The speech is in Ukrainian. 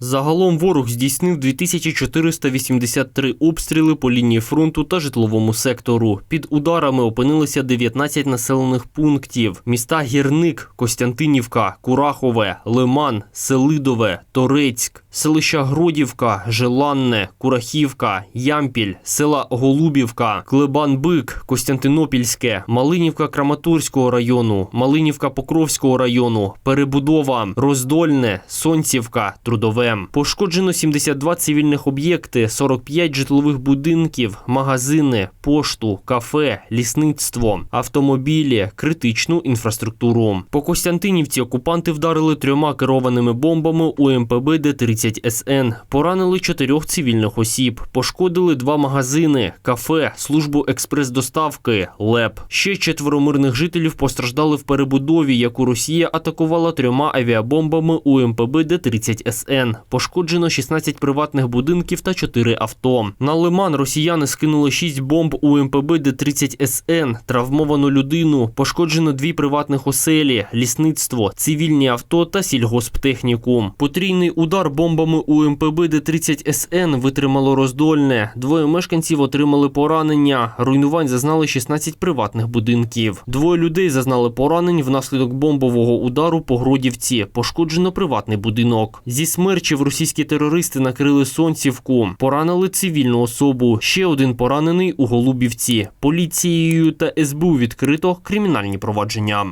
Загалом ворог здійснив 2483 обстріли по лінії фронту та житловому сектору. Під ударами опинилися 19 населених пунктів: міста Гірник, Костянтинівка, Курахове, Лиман, Селидове, Торецьк, селища Гродівка, Желанне, Курахівка, Ямпіль, села Голубівка, Клебан-Бик, Костянтинопільське, Малинівка Краматорського району, Малинівка Покровського району, Перебудова, Роздольне, Сонцівка, Трудове. Пошкоджено 72 цивільних об'єкти, 45 житлових будинків, магазини, пошту, кафе, лісництво, автомобілі, критичну інфраструктуру. По Костянтинівці окупанти вдарили трьома керованими бомбами у МПБ Д-30 СН. Поранили чотирьох цивільних осіб, пошкодили два магазини, кафе, службу експрес-доставки, ЛЕП. Ще четверо мирних жителів постраждали в перебудові, яку Росія атакувала трьома авіабомбами у МПБ Д-30 СН. Пошкоджено 16 приватних будинків та 4 авто. На Лиман росіяни скинули 6 бомб у МПБ Д-30 СН, травмовану людину, пошкоджено дві приватних оселі, лісництво, цивільні авто та сільгосптехніку. Потрійний удар бомбами у МПБ Д-30 СН витримало роздольне. Двоє мешканців отримали поранення. Руйнувань зазнали 16 приватних будинків. Двоє людей зазнали поранень внаслідок бомбового удару по Гродівці. Пошкоджено приватний будинок. Зі смерчів російські терористи накрили Сонцівку. Поранили цивільну особу. Ще один поранений у Голубівці. Поліцією та СБУ відкрито кримінальні провадження.